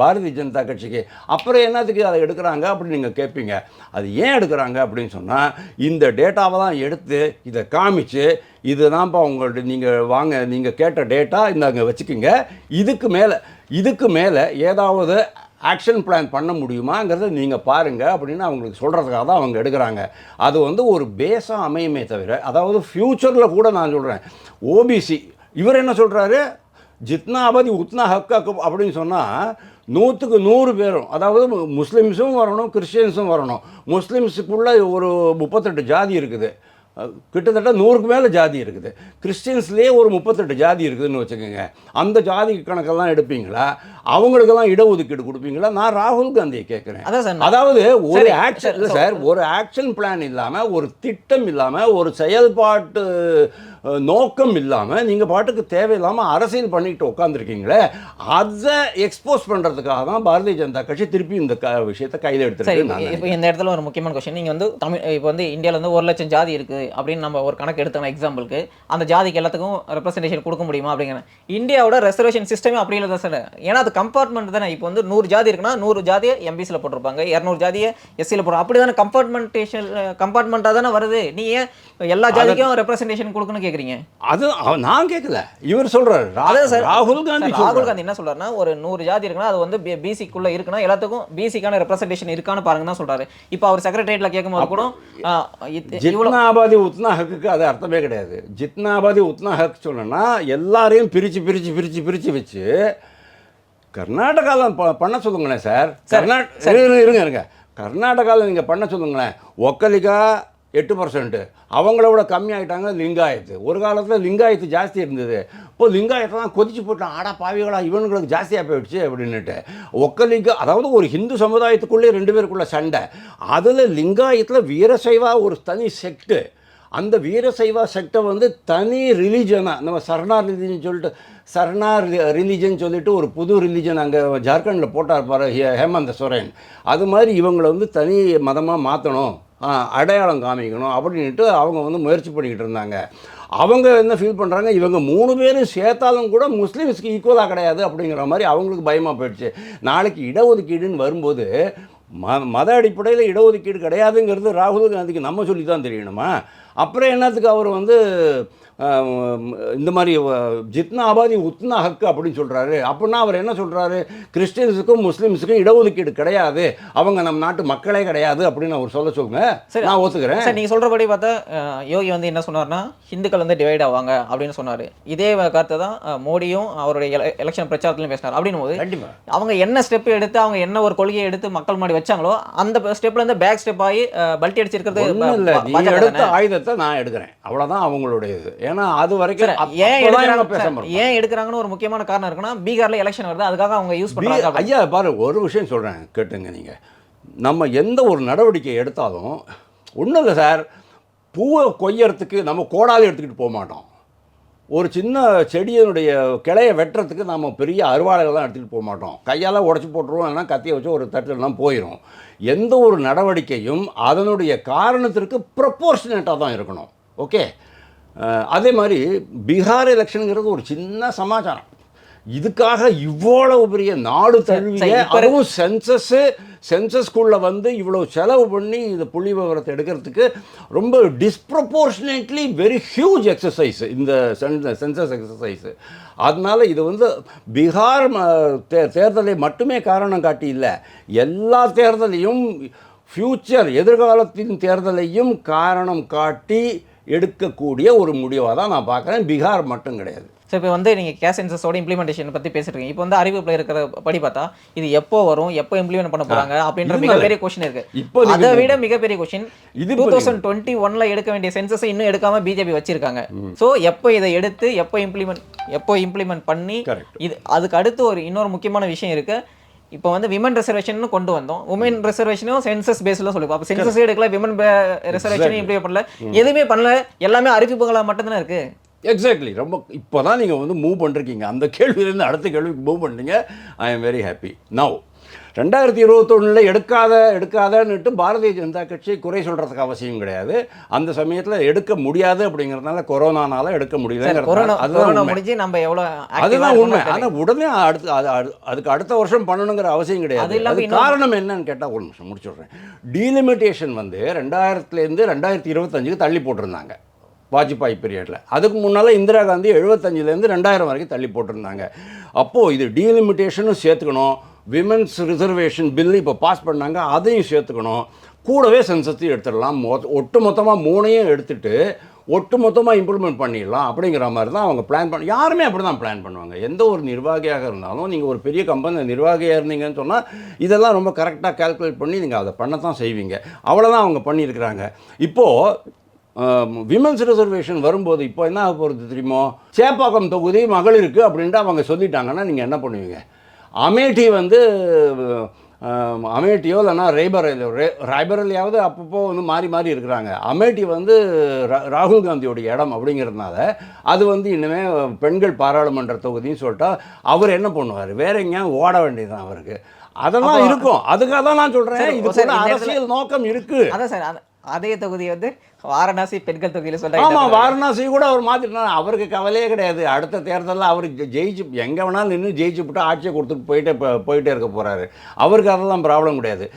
பாரதிய ஜனதா கட்சிக்கு. அப்புறம் என்னத்துக்கு அதை எடுக்கிறாங்க அப்படின்னு நீங்கள் கேட்பீங்க அது ஏன் எடுக்கிறாங்க அப்படின்னு சொன்னால் இந்த டேட்டாவை தான் எடுத்து இதை காமிச்சு இதுதான்ப்பா உங்கள்ட்ட நீங்கள் வாங்க நீங்கள் கேட்ட டேட்டா அங்கே வச்சுக்கோங்க. இதுக்கு மேலே இதுக்கு மேலே ஏதாவது ஆக்ஷன் பிளான் பண்ண முடியுமாங்கிறத நீங்கள் பாருங்கள் அப்படின்னு அவங்களுக்கு சொல்கிறதுக்காக தான் அவங்க எடுக்கிறாங்க. அது வந்து ஒரு பேஸாக அமையுமே தவிர அதாவது ஃப்யூச்சரில் கூட நான் சொல்கிறேன் ஓபிசி இவர் என்ன சொல்கிறாரு ஜித்னா அவதி உத்னா ஹக் அப்படின்னு சொன்னால் நூற்றுக்கு நூறு பேரும் அதாவது முஸ்லீம்ஸும் வரணும் கிறிஸ்டியன்ஸும் வரணும். முஸ்லீம்ஸுக்குள்ளே ஒரு முப்பத்தெட்டு ஜாதி இருக்குது. கிட்டத்தட்ட நூறுக்கு மேலே ஜாதி இருக்குது. கிறிஸ்டியன்ஸ்லேயே ஒரு முப்பத்தெட்டு ஜாதி இருக்குதுன்னு வச்சுக்கோங்க. அந்த ஜாதி கணக்கெல்லாம் எடுப்பீங்களா? அவங்களுக்கெல்லாம் இடஒதுக்கீடு கொடுப்பீங்களா? நான் ராகுல் காந்தியை கேட்குறேன். அதாவது ஒரு ஆக்ஷன் இல்லை சார் ஒரு ஆக்ஷன் பிளான் இல்லாமல் ஒரு திட்டம் இல்லாமல் ஒரு செயல்பாட்டு நோக்கம் இல்லாமல் நீங்கள் பாட்டுக்கு தேவையில்லாமல் அரசியல் பண்ணிக்கிட்டு உட்காந்துருக்கீங்களே அதை எக்ஸ்போஸ் பண்ணுறதுக்காக தான் பாரதிய ஜனதா கட்சி திருப்பி இந்த க விஷயத்தை கையில் எடுத்துருக்கு இப்போ இந்த இடத்துல ஒரு முக்கியமான கொஸ்டின் நீங்கள் வந்து தமிழ் இப்போ வந்து இந்தியாவில் வந்து ஒரு லட்சம் ஜாதி இருக்குது அப்படின்னு நம்ம ஒரு கணக்கு எடுத்தோம் எக்ஸாம்பிளுக்கு அந்த ஜாதிக்கு எல்லாத்துக்கும் ரெப்ரசன்டேஷன் கொடுக்க முடியுமா அப்படிங்கிற. இந்தியாவோட ரெசர்வேஷன் சிஸ்டமே அப்படி இல்லை தான் சார் ஏன்னா அது கம்பார்ட்மெண்ட் தானே. இப்போ வந்து நூறு ஜாதி இருக்குன்னா நூறு ஜாதியை எம்பிசியில் போட்டிருப்பாங்க இரநூறு ஜாதியை எஸ்சியில் போடுறோம் அப்படி தானே கம்பார்ட்மெண்டேஷன் கம்பார்ட்மெண்ட்டாக தானே வருது. நீ ஏன் எல்லா ஜாதிக்கும் ரெப்ரசன்டேஷன் கொடுக்கணும்னு கேட்குறீங்க அது நான் கேட்கல இவர் சொல்றாரு. ராகுல் காந்தி ராகுல் காந்தி என்ன சொல்றாருன்னா ஒரு நூறு ஜாதி இருக்குன்னா அது வந்து பிசிக்குள்ள இருக்குன்னா எல்லாத்துக்கும் பிசிக்கான ரெப்ரசன்டேஷன் இருக்கான்னு பாருங்க தான் சொல்றாரு. இப்போ அவர் செக்ரட்டரியேட்ல கேட்கும்போது கூட ஆ, இது- இவ்வளவு ஜித்னா ஆபாதி உத்னா ஹக்குக்கு அது அர்த்தமே கிடையாது. ஜித்னா ஆபாதி உத்னா ஹக் சொன்னா எல்லாரையும் பிரிச்சு பிரிச்சு பிரிச்சு பிரிச்சு வச்சு கர்நாடகாவில் பண்ண சொல்லுங்களேன் சார். கர்நாடக இருங்க இருங்க கர்நாடகாவில் நீங்கள் பண்ண சொல்லுங்களேன். ஒக்கலிகா எட்டு பர்சன்ட் அவங்களோட கம்மியாயிட்டாங்க லிங்காயத்து. ஒரு காலத்தில் லிங்காயத்து ஜாஸ்தி இருந்தது. இப்போ லிங்காயத்தெல்லாம் கொதிச்சு போட்டான் ஆடா பாவிகளா இவனுங்களுக்கு ஜாஸ்தியாக போயிடுச்சு அப்படின்னுட்டு. லிங்க அதாவது ஒரு ஹிந்து சமுதாயத்துக்குள்ளே ரெண்டு பேருக்குள்ள சண்டை. அதில் லிங்காயத்தில் வீரசைவா ஒரு தனி செக்ட்டு. அந்த வீரசைவா செக்டை வந்து தனி ரிலீஜனாக நம்ம சரணா ரிலீஜன் சொல்லிட்டு சரணா ரிலீஜன் சொல்லிட்டு ஒரு புது ரிலீஜன் அங்கே ஜார்க்கண்டில் போட்டார் பாரு ஹே- ஹேமந்த சோரன். அது மாதிரி இவங்களை வந்து தனி மதமாக மாற்றணும் அடையாளம் காமிக்கணும் அப்படின்ட்டு அவங்க வந்து முயற்சி பண்ணிக்கிட்டு இருந்தாங்க. அவங்க என்ன ஃபீல் பண்ணுறாங்க இவங்க மூணு பேரும் சேர்த்தாலும் கூட முஸ்லீம்ஸ்க்கு ஈக்குவலாக கிடையாது அப்படிங்கிற மாதிரி அவங்களுக்கு பயமாக போயிடுச்சு. நாளைக்கு இடஒதுக்கீடுன்னு வரும்போது ம மத அடிப்படையில் இடஒதுக்கீடு கிடையாதுங்கிறது ராகுல் காந்திக்கு நம்ம சொல்லி தான் தெரியணுமா? அப்புறம் என்னத்துக்கு அவர் வந்து இந்த மாதிரி ஜித்னா ஆபாதி உத்னா ஹக்கு அப்படின்னு சொல்கிறாரு அப்படின்னா அவர் என்ன சொல்கிறாரு கிறிஸ்டியன்ஸுக்கும் முஸ்லீம்ஸுக்கும் இடஒதுக்கீடு கிடையாது. அவங்க நம்ம நாட்டு மக்களே கிடையாது அப்படின்னு அவர் சொல்ல சொல்லுங்க. சரி. நான் ஒத்துக்கிறேன். சார் நீங்கள் சொல்கிறபடி பார்த்தா யோகி வந்து என்ன சொன்னார்னா ஹிந்துக்கள் வந்து டிவைட் ஆவாங்க அப்படின்னு சொன்னார். இதே கருத்தை தான் மோடியும் அவருடைய எலெக்ஷன் பிரச்சாரத்திலும் பேசினார். அப்படின்னும் போது கண்டிப்பாக அவங்க என்ன ஸ்டெப் எடுத்து அவங்க என்ன ஒரு கொள்கையை எடுத்து மக்கள் முன்னாடி வச்சாங்களோ அந்த ஸ்டெப்ல இருந்து பேக் ஸ்டெப் ஆகி பல்ட்டி அடிச்சிருக்கிறது எடுத்த? ஆயுதத்தை நான் எடுக்கிறேன். அவ்வளோதான் அவங்களுடைய இது. ஏன்னா அது வரைக்கும் ஏன் எடுக்கிறாங்க. ஏன் எடுக்கிறாங்கன்னு ஒரு முக்கியமான காரணம் இருக்குன்னா பீகார்ல எலெக்ஷன் வருது அதுக்காக அவங்க யூஸ் பி- பண்றாங்க அப்படி. ஐயா பாரு ஒரு விஷயம் சொல்கிறேன் கேட்டுங்க நீங்கள் நம்ம எந்த ஒரு நடவடிக்கை எடுத்தாலும் ஒன்றும் இல்லை சார் பூவை கொய்யறதுக்கு நம்ம கோடாலி எடுத்துக்கிட்டு போக மாட்டோம். ஒரு சின்ன செடியினுடைய கிளையை வெட்டுறதுக்கு நம்ம பெரிய அருவாளைகள்லாம் எடுத்துகிட்டு போக மாட்டோம். கையால் உடச்சி போட்டுருவோம் இல்லைன்னா கத்தியை வச்சு ஒரு தட்டுலாம் போயிடும் எந்த ஒரு நடவடிக்கையும் அதனுடைய காரணத்திற்கு ப்ரப்போர்ஷனேட்டாக தான் இருக்கணும். ஓகே அதே மாதிரி பீகார் எலெக்ஷனுங்கிறது ஒரு சின்ன சமாச்சாரம். இதுக்காக இவ்வளவு பெரிய நாடு தழுவிய அதுவும் சென்சஸ்ஸு சென்சஸ்குள்ளே வந்து இவ்வளோ செலவு பண்ணி இந்த புள்ளி விவரத்தை எடுக்கிறதுக்கு ரொம்ப டிஸ்ப்ரப்போர்ஷனேட்லி வெரி ஹியூஜ் எக்ஸசைஸ் இந்த சென்சஸ் எக்ஸசைஸ் அதனால இது வந்து பீகார் தே தேர்தலை மட்டுமே காரணம் காட்டி இல்லை. எல்லா தேர்தலையும் ஃப்யூச்சர் எதிர்காலத்தின் தேர்தலையும் காரணம் காட்டி எடுக்கக்கூடிய ஒரு முடிவாக தான் நான் பார்க்குறேன். பீகார் மட்டும் கிடையாது. ஸோ இப்போ வந்து நீங்கள் கேஷ் சென்சஸோட இம்ப்ளிமெண்டேஷன் பற்றி பேசிட்டு இப்போ வந்து அறிவிப்பில் இருக்கிற படி பார்த்தா இது எப்போ வரும் எப்போ இம்ப்ளிமெண்ட் பண்ண போறாங்க அப்படின்ற மிகப்பெரிய கொஸ்டின் இருக்கு. இப்போ அதை விட மிகப்பெரிய கொஸ்டின் இது டூ தௌசண்ட் டுவெண்ட்டி ஒன்ல எடுக்க வேண்டிய சென்சஸை இன்னும் எடுக்காம பிஜேபி வச்சிருக்காங்க. ஸோ எப்போ இதை எடுத்து எப்போ இம்ப்ளிமெண்ட் எப்போ இம்ப்ளிமெண்ட் பண்ணி. இது அதுக்கு அடுத்து ஒரு இன்னொரு முக்கியமான விஷயம் இருக்கு. இப்போ வந்து விமன் ரிசர்வேஷன் கொண்டு வந்தோம். உமன் ரிசர்வேஷனும் சென்சஸ் பேஸ்ல சொல்லுவோம் அப்போ சென்சஸ் எடுக்கல விமன் ரிசர்வேஷன் இம்ப்ளிமெண்ட் பண்ணல. எதுவுமே பண்ணல. எல்லாமே அறிவிப்புகளா மட்டும்தானே இருக்கு? எக்ஸாக்ட்லி ரொம்ப இப்போ தான் நீங்கள் வந்து மூவ் பண்ணிருக்கீங்க. அந்த கேள்வியிலேருந்து அடுத்த கேள்விக்கு மூவ் பண்ணீங்க I am very happy now ரெண்டாயிரத்தி இருபத்தொன்னில் எடுக்காத எடுக்காதன்னுட்டு பாரதிய ஜனதா கட்சி குறை சொல்கிறதுக்கு அவசியம் கிடையாது. அந்த சமயத்தில் எடுக்க முடியாது அப்படிங்கிறதுனால கொரோனானால எடுக்க முடியல கொரோனா அதுதான் முடிஞ்சு நம்ம எவ்வளோ அதுதான் உண்மை. ஆனால் உடனே அடுத்து அது அது- அதுக்கு அடுத்த வருஷம் பண்ணணுங்கிற அவசியம் கிடையாது. அது காரணம் என்னன்னு கேட்டால் ஒரு நிமிஷம் முடிச்சுடுறேன். டீலிமிட்டேஷன் வந்து ரெண்டாயிரத்துலேருந்து ரெண்டாயிரத்தி இருபத்தஞ்சுக்கு தள்ளி போட்டிருந்தாங்க வாஜ்பாய் பீரியடில் அதுக்கு முன்னால் இந்திரா காந்தி எழுபத்தஞ்சிலேருந்து ரெண்டாயிரம் வரைக்கும் தள்ளி போட்டிருந்தாங்க. அப்போது இது டீலிமிட்டேஷனும் சேர்த்துக்கணும். விமென்ஸ் ரிசர்வேஷன் பில்லு இப்போ பாஸ் பண்ணாங்க அதையும் சேர்த்துக்கணும். கூடவே சென்சஸையும் எடுத்துடலாம். மொத்த ஒட்டு மொத்தமாக மூணையும் எடுத்துட்டு ஒட்டு மொத்தமாக இம்ப்ளிமெண்ட் பண்ணிடலாம் அப்படிங்கிற மாதிரி தான் அவங்க பிளான் பண்ண யாருமே அப்படி தான் பிளான் பண்ணுவாங்க. எந்த ஒரு நிர்வாகியாக இருந்தாலும் நீங்கள் ஒரு பெரிய கம்பெனி நிர்வாகியாக இருந்தீங்கன்னு சொன்னால் இதெல்லாம் ரொம்ப கரெக்டாக கால்குலேட் பண்ணி நீங்கள் அதை பண்ணத்தான் செய்வீங்க. அவ்வளோதான் அவங்க பண்ணியிருக்கிறாங்க. இப்போது விமன்ஸ் ரிசர்வேஷன் வரும்போது இப்போ என்ன ஆக போகிறது தெரியுமோ? சேப்பாக்கம் தொகுதி மகளிருக்கு அப்படின்ட்டு அவங்க சொல்லிட்டாங்கன்னா நீங்கள் என்ன பண்ணுவீங்க? அமேட்டி வந்து அமேட்டியோ இல்லைன்னா ரேபரேலியோ ரே ராய்பரேலியாவது அப்பப்போ வந்து மாறி மாறி இருக்கிறாங்க. அமேட்டி வந்து ராகுல் காந்தியோடைய இடம் அப்படிங்கிறதுனால அது வந்து இனிமே பெண்கள் பாராளுமன்ற தொகுதின்னு சொல்லிட்டா அவர் என்ன பண்ணுவார்? வேற எங்கேயாவது ஓட வேண்டியதுதான் அவருக்கு. அதெல்லாம் இருக்கும். அதுக்காக தான் நான் சொல்கிறேன் இது அரசியல் நோக்கம் இருக்குது அதான் சார் அத- தொகுதி வந்து வாரணாசி பெண்கள் தொகுதியில ஆமா சொல்றாங்க வாரணாசி கூட அவர் மாத்திட்டார். அவருக்கு கவலையே கிடையாது. அடுத்த தேர்தலில் அவர் ஜெயிச்சு எங்க வேணாலும் நின்று ஜெயிச்சு விட்டு ஆட்சியை கொடுத்துட்டு போயிட்டே போயிட்டே இருக்க போறாரு. அவருக்கு அதெல்லாம் ப்ராப்ளம் கிடையாது.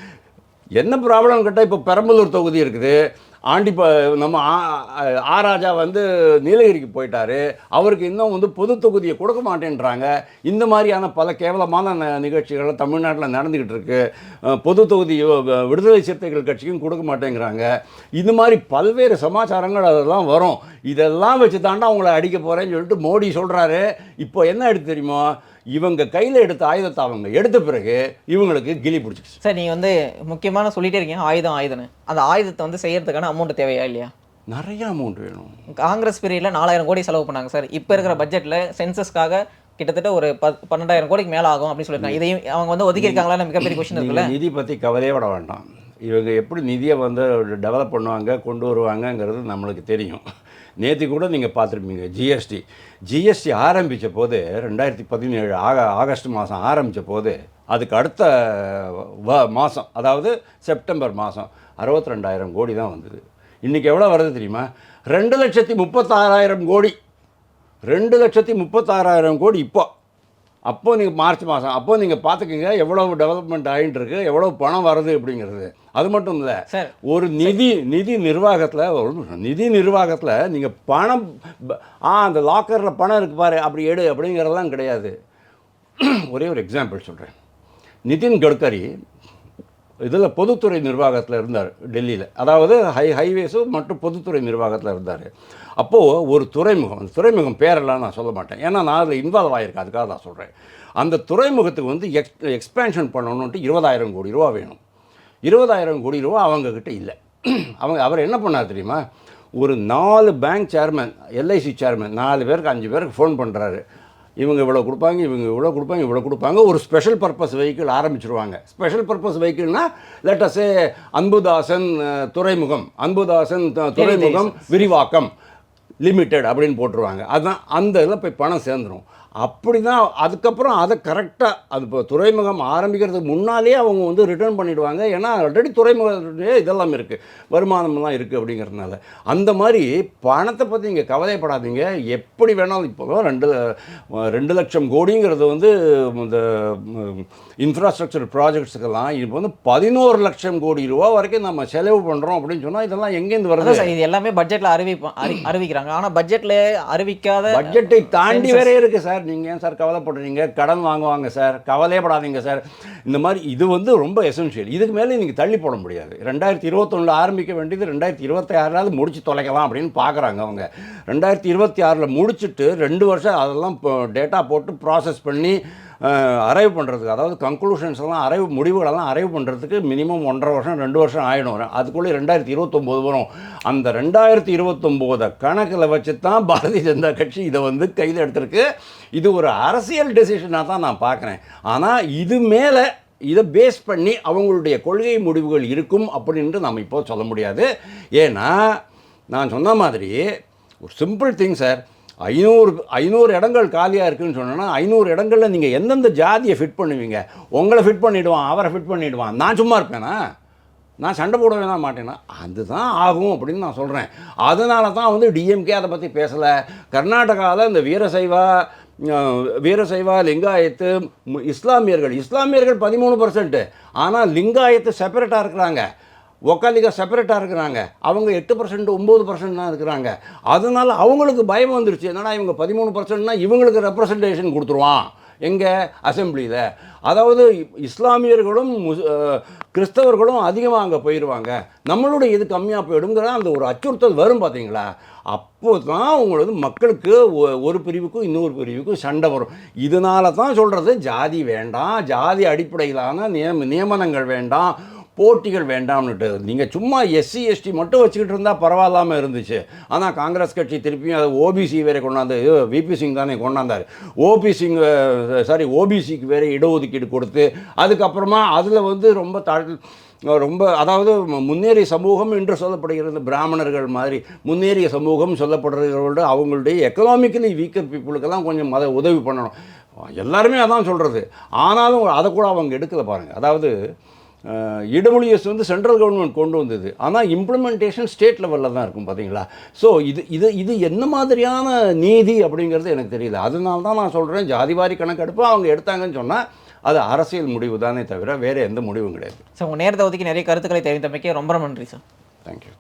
என்ன ப்ராப்ளம் கேட்டால் இப்போ பெரம்பலூர் தொகுதி இருக்குது. ஆண்டி நம்ம ஆ- ஆ ராஜா வந்து நீலகிரிக்கு போயிட்டாரு. அவருக்கு இன்னும் வந்து பொது தொகுதியை கொடுக்க மாட்டேன்றாங்க. இந்த மாதிரியான பல கேவலமான ந- நிகழ்ச்சிகள் தமிழ்நாட்டில் நடந்துக்கிட்டு இருக்கு. பொது தொகுதி விடுதலை சிறுத்தைகள் கட்சிக்கும் கொடுக்க மாட்டேங்கிறாங்க. இந்த மாதிரி பல்வேறு சமாச்சாரங்கள் அதெல்லாம் வரும். இதெல்லாம் வச்சு தாண்டா அவங்கள அடிக்க போகிறேன்னு சொல்லிட்டு மோடி சொல்கிறாரு இப்போ என்ன எடுத்து தெரியுமா? இவங்க கையில் எடுத்த ஆயுதத்தை அவங்க எடுத்த பிறகு இவங்களுக்கு கிளி பிடிச்சிச்சு சார் நீங்க வந்து முக்கியமான சொல்லிட்டே இருக்கீங்க ஆயுதம் ஆயுதம்னு. அந்த ஆயுதத்தை வந்து செய்யறதுக்கான அமௌண்ட் தேவையா இல்லையா? நிறைய அமௌண்ட் வேணும். காங்கிரஸ் பீரியட்ல நாலாயிரம் கோடி செலவு பண்ணாங்க சார். இப்போ இருக்கிற பட்ஜெட்ல சென்சஸ்க்காக கிட்டத்தட்ட ஒரு பன்னெண்டாயிரம் கோடிக்கு மேல ஆகும் அப்படின்னு சொல்லியிருக்காங்க. இதையும் அவங்க வந்து ஒதுக்கி இருக்காங்களா மிகப்பெரிய கொஸ்டின் இருக்குல்ல? நீங்கள் நிதி பற்றி கவலையே பட வேண்டாம். இவங்க எப்படி நிதியை வந்து டெவலப் பண்ணுவாங்க கொண்டு வருவாங்கங்கிறது நம்மளுக்கு தெரியும். நேற்று கூட நீங்கள் பார்த்துருப்பீங்க ஜிஎஸ்டி ஜிஎஸ்டி ஆரம்பித்த போது ரெண்டாயிரத்தி பதினேழு ஆக ஆகஸ்ட் மாதம் ஆரம்பித்த போது அதுக்கு அடுத்த வ மாதம் அதாவது செப்டம்பர் மாதம் அறுபத்தி ரெண்டாயிரம் கோடி தான் வந்தது. இன்றைக்கி எவ்வளோ வருது தெரியுமா? ரெண்டு லட்சத்தி முப்பத்தாறாயிரம் கோடி. ரெண்டு லட்சத்தி முப்பத்தாறாயிரம் கோடி இப்போ. அப்போது நீங்கள் மார்ச் மாதம் அப்போது நீங்கள் பார்த்துக்கங்க எவ்வளவு டெவலப்மெண்ட் ஆகிட்டு இருக்கு எவ்வளோ பணம் வருது அப்படிங்கிறது. அது மட்டும் இல்லை ஒரு நிதி நிதி நிர்வாகத்தில். நிதி நிர்வாகத்தில் நீங்கள் பணம் ஆ அந்த லாக்கரில் பணம் இருக்கு பாரு அப்படி எடு அப்படிங்கிறதெல்லாம் கிடையாது. ஒரே ஒரு எக்ஸாம்பிள் சொல்கிறேன் நிதின் கட்கரி இதில் பொதுத்துறை நிர்வாகத்தில் இருந்தார் டெல்லியில். அதாவது ஹை ஹைவேஸும் மற்றும் பொதுத்துறை நிர்வாகத்தில் இருந்தார். அப்போது ஒரு துறைமுகம் அந்த துறைமுகம் பேரெல்லாம் நான் சொல்ல மாட்டேன். ஏன்னா நான் அதில் இன்வால்வ் ஆகியிருக்கேன் அதுக்காக நான் சொல்கிறேன் அந்த துறைமுகத்துக்கு வந்து எக்ஸ் எக்ஸ்பேன்ஷன் பண்ணணுன்ட்டு இருபதாயிரம் கோடி ரூபா வேணும். இருபதாயிரம் கோடி ரூபா அவங்கக்கிட்ட இல்லை. அவங்க அவர் என்ன பண்ணார் தெரியுமா? ஒரு நாலு பேங்க் சேர்மன் எல்ஐசி சேர்மன் நாலு பேருக்கு அஞ்சு பேருக்கு ஃபோன் பண்ணுறாரு இவங்க இவ்வளோ கொடுப்பாங்க இவங்க இவ்வளோ கொடுப்பாங்க இவ்வளோ கொடுப்பாங்க. ஒரு ஸ்பெஷல் பர்பஸ் வெஹிக்கிள் ஆரம்பிச்சிருவாங்க. ஸ்பெஷல் பர்பஸ் வெஹிக்கிள்னா லெட்டஸே அன்புதாசன் துறைமுகம். அன்புதாசன் துறைமுகம் விரிவாக்கம். லிமிட்டெட் அப்படின்னு போட்டுருவாங்க. அதுதான் அந்த இதில் போய் பணம் சேர்ந்துடும் அப்படி தான் அதுக்கப்புறம் அதை கரெக்டாக அது இப்போ துறைமுகம் ஆரம்பிக்கிறதுக்கு முன்னாலேயே அவங்க வந்து ரிட்டர்ன் பண்ணிடுவாங்க. ஏன்னா ஆல்ரெடி துறைமுகத்துலேயே இதெல்லாம் இருக்குது வருமானம்லாம் இருக்குது அப்படிங்கிறதுனால. அந்த மாதிரி பணத்தை பற்றி நீங்கள் கவலைப்படாதீங்க. எப்படி வேணாலும் இப்போ ரெண்டு ரெண்டு லட்சம் கோடிங்கிறது வந்து இந்த இன்ஃப்ராஸ்ட்ரக்சர் ப்ராஜெக்ட்ஸுக்கெல்லாம் இப்போ வந்து பதினோரு லட்சம் கோடி ரூபா வரைக்கும் நம்ம செலவு பண்ணுறோம் அப்படின்னு சொன்னால் இதெல்லாம் எங்கேருந்து வருது? சார் இது எல்லாமே பட்ஜெட்ல அறிவிப்போம். அறி- அறிவிக்கிறாங்க. ஆனா பட்ஜெட்ல அறிவிக்காத பட்ஜெட்டை தாண்டி. வேற இருக்கு சார். நீங்கள் ஏன் சார் கவலைப்படுறீங்க? கடன் வாங்குவாங்க சார். கவலையே படாதீங்க சார். இந்த மாதிரி இது வந்து ரொம்ப எசென்ஷியல் இதுக்கு மேலே நீங்கள் தள்ளி போட முடியாது. ரெண்டாயிரத்தி இருபத்தொன்னில் ஆரம்பிக்க வேண்டியது ரெண்டாயிரத்தி இருபத்தி ஆறிலாவது முடிச்சு தொலைக்கலாம் அப்படின்னு பார்க்குறாங்க அவங்க. ரெண்டாயிரத்தி இருபத்தி ஆறில் முடிச்சுட்டு ரெண்டு வருஷம் அதெல்லாம் டேட்டா போட்டு ப்ராசஸ் பண்ணி அரைவ் பண்ணுறதுக்கு அதாவது கன்க்ளூஷன்ஸ் எல்லாம் அரைவ் முடிவுகளெல்லாம் அரைவ் பண்ணுறதுக்கு மினிமம் ஒன்றரை வருஷம் ரெண்டு வருஷம் ஆகிடும் அதுக்குள்ளே ரெண்டாயிரத்தி இருபத்தொம்போது வரும். அந்த ரெண்டாயிரத்தி இருபத்தொம்போதை கணக்கில் வச்சு தான் பாரதிய ஜனதா கட்சி இதை வந்து கையில் எடுத்திருக்கு. இது ஒரு அரசியல் டெசிஷனாக தான் நான் பார்க்குறேன். ஆனால் இது மேலே இதை பேஸ் பண்ணி அவங்களுடைய கொள்கை முடிவுகள் இருக்கும் அப்படின்ட்டு நம்ம இப்போ சொல்ல முடியாது. ஏன்னா நான் சொன்ன மாதிரி ஒரு சிம்பிள் திங் சார் ஐநூறு ஐநூறு இடங்கள் காலியாக இருக்குன்னு சொன்னோன்னா ஐநூறு இடங்களில் நீங்கள் எந்தெந்த ஜாதியை ஃபிட் பண்ணுவீங்க? உங்களை ஃபிட் பண்ணிவிடுவான் அவரை ஃபிட் பண்ணிவிடுவான் நான் சும்மா இருப்பேனா? நான் சண்டை போடவே தான் மாட்டேன்னா அதுதான் ஆகும் அப்படின்னு நான் சொல்கிறேன் அதனால தான் வந்து டிஎம்கே அதை பற்றி பேசலை. கர்நாடகாவில் இந்த வீரசைவா வீரசைவா லிங்காயத்து இஸ்லாமியர்கள் இஸ்லாமியர்கள் பதிமூணு பர்சன்ட்டு ஆனால் லிங்காயத்து செப்பரேட்டாக இருக்கிறாங்க. ஒக்காலிகா செப்பரேட்டாக இருக்கிறாங்க. அவங்க எட்டு பர்சன்ட் ஒம்பது பர்சன்ட் தான் இருக்கிறாங்க. அதனால் அவங்களுக்கு பயம் வந்துருச்சு. என்னடா இவங்க பதிமூணு பர்சன்ட்னா இவங்களுக்கு ரெப்ரசன்டேஷன் கொடுத்துருவான். எங்கே? அசெம்பிளியில் அதாவது இஸ்லாமியர்களும் முஸ்- கிறிஸ்தவர்களும் அதிகமாக அங்கே போயிடுவாங்க நம்மளுடைய இது கம்மியாக போயிடுங்கிற அந்த ஒரு அச்சுறுத்தல் வரும் பார்த்தீங்களா அப்போ தான் உங்களுக்கு மக்களுக்கு ஒ- ஒரு பிரிவுக்கும் இன்னொரு பிரிவுக்கும் சண்டை வரும். இதனால தான் சொல்கிறது ஜாதி வேண்டாம் ஜாதி அடிப்படையிலான நியம நியமனங்கள் வேண்டாம். போட்டிகள் வேண்டாம்னுட்டு நீங்கள் சும்மா எஸ்சி எஸ்டி மட்டும் வச்சுக்கிட்டு இருந்தால் பரவாயில்லாமல் இருந்துச்சு. ஆனால் காங்கிரஸ் கட்சி திருப்பியும் அதை ஓபிசி வேறு கொண்டாந்து விபி சிங் தானே கொண்டாந்தார். ஓபி சிங் சாரி ஓபிசிக்கு வேறு இடஒதுக்கீடு கொடுத்து அதுக்கப்புறமா அதில் வந்து ரொம்ப தாழ் ரொம்ப அதாவது முன்னேறிய சமூகம் என்று சொல்லப்படுகிறது பிராமணர்கள் மாதிரி முன்னேறிய சமூகம் சொல்லப்படுறவர்களோட அவங்களுடைய எக்கனாமிக்கலி வீக்கர் பீப்புளுக்கெல்லாம் கொஞ்சம் அதை உதவி பண்ணணும். எல்லாருமே அதான் சொல்கிறது ஆனாலும் அதை கூட அவங்க எடுக்கல பாருங்கள் அதாவது இடபிள்யூஎஸ் வந்து சென்ட்ரல் கவர்மெண்ட் கொண்டு வந்தது. ஆனால் இம்ப்ளிமெண்டேஷன் ஸ்டேட் லெவலில் தான் இருக்கும் பார்த்தீங்களா ஸோ இது இது இது என்ன மாதிரியான நீதி அப்படிங்கிறது எனக்கு தெரியல. அதனால தான் நான் சொல்கிறேன் ஜாதிவாரி கணக்கெடுப்பு அவங்க எடுத்தாங்கன்னு சொன்னால் அது அரசியல் முடிவு தானே தவிர வேறு எந்த முடிவும் கிடையாது. சார் உங்கள் நேரத்தை ஒதுக்கி நிறைய கருத்துக்களை தெரிவித்தமைக்கு ரொம்ப ரொம்ப நன்றி சார். தேங்க்யூ